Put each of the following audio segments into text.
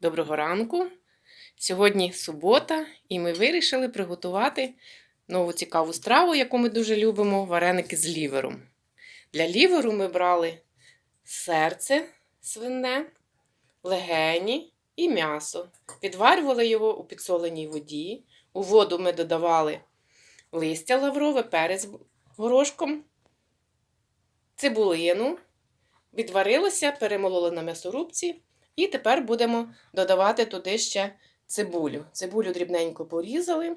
Доброго ранку. Сьогодні субота, і ми вирішили приготувати нову цікаву страву, яку ми дуже любимо вареники з лівером. Для ліверу ми брали серце свине, легені і м'ясо. Підварювали його у підсоленій воді. У воду ми додавали листя лаврове, перець горошком, цибулину. Відварилося, перемололи на м'ясорубці. І тепер будемо додавати туди ще цибулю. Цибулю дрібненько порізали,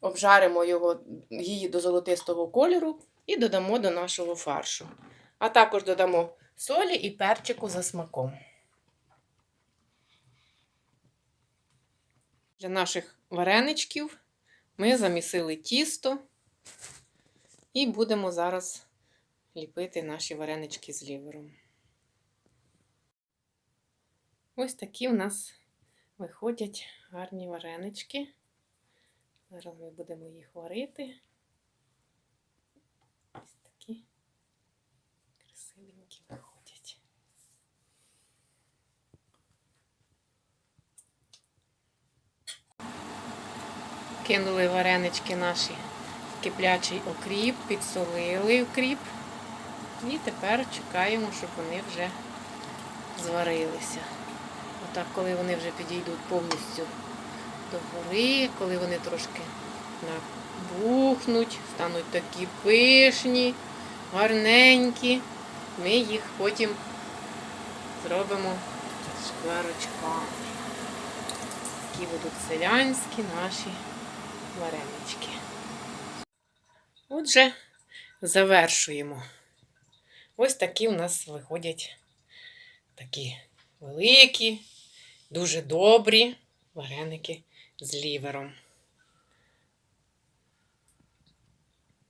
обжаримо його, її до золотистого кольору і додамо до нашого фаршу. А також додамо солі і перчику за смаком. Для наших вареничків ми замісили тісто і будемо зараз ліпити наші варенички з лівером. Ось такі в нас виходять гарні варенички. Зараз ми будемо їх варити. Ось такі красивенькі виходять. Кинули варенички наші в киплячий окріп, підсолили окріп. І тепер чекаємо, щоб вони вже зварилися. Отак, коли вони вже підійдуть повністю до гори, коли вони трошки набухнуть, стануть такі пишні, гарненькі, ми їх потім зробимо шкварочками. Такі будуть селянські наші варенички. Отже, завершуємо. Ось такі у нас виходять такі великі, дуже добрі вареники з лівером.